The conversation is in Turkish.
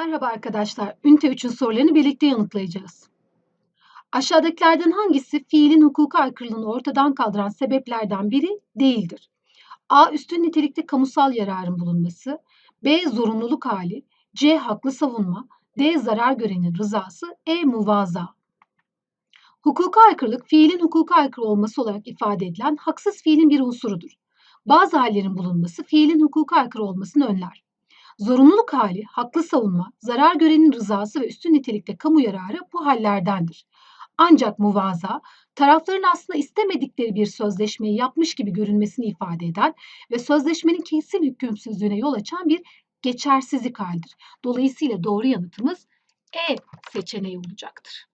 Merhaba arkadaşlar. Ünite 3'ün sorularını birlikte yanıtlayacağız. Aşağıdakilerden hangisi fiilin hukuka aykırılığını ortadan kaldıran sebeplerden biri değildir? A. Üstün nitelikte kamusal yararın bulunması. B. Zorunluluk hali. C. Haklı savunma. D. Zarar görenin rızası. E. Muvaza. Hukuka aykırılık, fiilin hukuka aykırı olması olarak ifade edilen haksız fiilin bir unsurudur. Bazı hallerin bulunması fiilin hukuka aykırı olmasını önler. Zorunluluk hali, haklı savunma, zarar görenin rızası ve üstün nitelikte kamu yararı bu hallerdendir. Ancak muvaza, tarafların aslında istemedikleri bir sözleşmeyi yapmış gibi görünmesini ifade eden ve sözleşmenin kesin hükümsüzlüğüne yol açan bir geçersizlik halidir. Dolayısıyla doğru yanıtımız E seçeneği olacaktır.